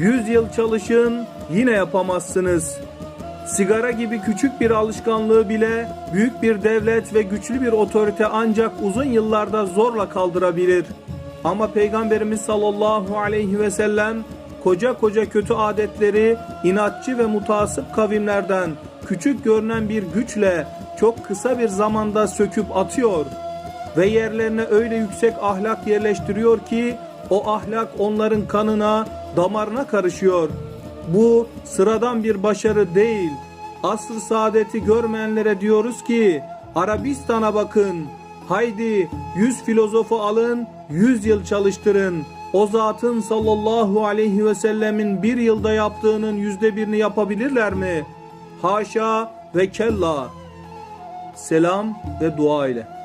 100 yıl çalışın yine yapamazsınız. Sigara gibi küçük bir alışkanlığı bile büyük bir devlet ve güçlü bir otorite ancak uzun yıllarda zorla kaldırabilir. Ama Peygamberimiz sallallahu aleyhi ve sellem koca koca kötü adetleri inatçı ve mutasip kavimlerden küçük görünen bir güçle çok kısa bir zamanda söküp atıyor ve yerlerine öyle yüksek ahlak yerleştiriyor ki o ahlak onların kanına, damarına karışıyor. Bu sıradan bir başarı değil. Asr saadeti görmeyenlere diyoruz ki Arabistan'a bakın. Haydi 100 filozofu alın, 100 yıl çalıştırın. O zatın sallallahu aleyhi ve sellemin bir yılda yaptığının yüzde birini yapabilirler mi? Haşa ve kella. Selam ve dua ile.